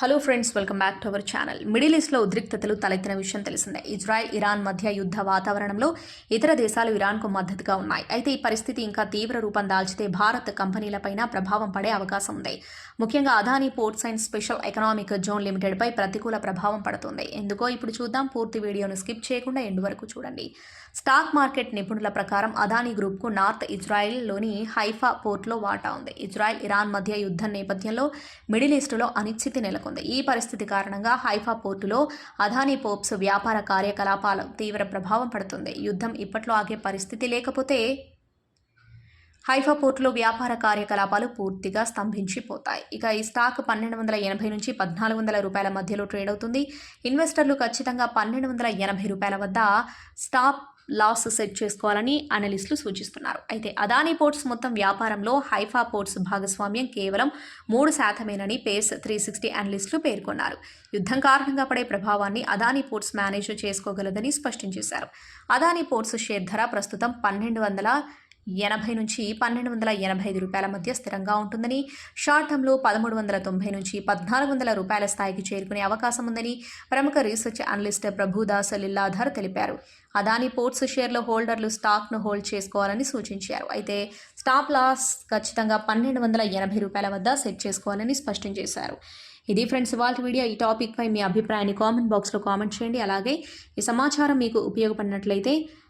Hello friends welcome back to our channel Middle ఈస్ట్లో ఉద్రిక్తతలు తలెత్తిన విషయం తెలిసిందే. ఇజ్రాయెల్ ఇరాన్ మధ్య యుద్ధ వాతావరణంలో ఇతర దేశాలు ఇరాన్కు మద్దతుగా ఉన్నాయి. అయితే ఈ పరిస్థితి ఇంకా తీవ్ర రూపం దాల్చితే భారత్ కంపెనీలపైన ప్రభావం పడే అవకాశం ఉంది. ముఖ్యంగా Adani Ports and Special Economic Zone లిమిటెడ్పై ప్రతికూల ప్రభావం పడుతుంది. ఎందుకో ఇప్పుడు చూద్దాం పూర్తి వీడియోను స్కిప్ చేయకుండా ఎండు వరకు చూడండి. స్టాక్ మార్కెట్ నిపుణుల ప్రకారం అదానీ గ్రూప్కు నార్త్ ఇజ్రాయెల్లోని హైఫా పోర్ట్లో వాటా ఉంది. ఇజ్రాయెల్ ఇరాన్ మధ్య యుద్ధం నేపథ్యంలో మిడిల్ ఈస్టులో అనిశ్చితి నెలకొంది. ఈ పరిస్థితి కారణంగా హైఫా పోర్టులో అదానీ పోప్స్ వ్యాపార కార్యకలాపాలు తీవ్ర ప్రభావం పడుతుంది. యుద్ధం ఇప్పట్లో ఆగే పరిస్థితి లేకపోతే హైఫా పోర్టులో వ్యాపార కార్యకలాపాలు పూర్తిగా స్తంభించిపోతాయి. ఇక ఈ స్టాక్ పన్నెండు వందల ఎనభై నుంచి పద్నాలుగు వందల రూపాయల మధ్యలో ట్రేడ్ అవుతుంది. ఇన్వెస్టర్లు ఖచ్చితంగా పన్నెండు వందల ఎనభై రూపాయల వద్ద స్టాప్ లాస్ సెట్ చేసుకోవాలని అనలిస్టులు సూచిస్తున్నారు. అయితే అదానీ పోర్ట్స్ మొత్తం వ్యాపారంలో హైఫా పోర్ట్స్ భాగస్వామ్యం కేవలం మూడు శాతమేనని పేస్ త్రీ సిక్స్టీ అనలిస్టులు పేర్కొన్నారు. యుద్ధం కారణంగా పడే ప్రభావాన్ని అదానీ పోర్ట్స్ మేనేజ్ చేసుకోగలదని స్పష్టం చేశారు. అదానీ పోర్ట్స్ షేర్ ధర ప్రస్తుతం పన్నెండు వందల ఎనభై నుంచి పన్నెండు వందల ఎనభై ఐదు రూపాయల మధ్య స్థిరంగా ఉంటుందని షార్ట్ టర్మ్లో పదమూడు వందల తొంభై నుంచి పద్నాలుగు వందల రూపాయల స్థాయికి చేరుకునే అవకాశం ఉందని ప్రముఖ రీసెర్చ్ అనలిస్ట్ ప్రభుదాస్ లిల్లాధర్ తెలిపారు. అదానీ పోర్ట్స్ షేర్ల హోల్డర్లు స్టాక్ను హోల్డ్ చేసుకోవాలని సూచించారు. అయితే స్టాప్ లాస్ ఖచ్చితంగా పన్నెండు వందల ఎనభై రూపాయల వద్ద సెట్ చేసుకోవాలని స్పష్టం చేశారు. ఇది ఫ్రెండ్స్ వాళ్ళ వీడియో ఈ టాపిక్పై మీ అభిప్రాయాన్ని కామెంట్ బాక్స్లో కామెంట్ చేయండి. అలాగే ఈ సమాచారం మీకు ఉపయోగపడినట్లయితే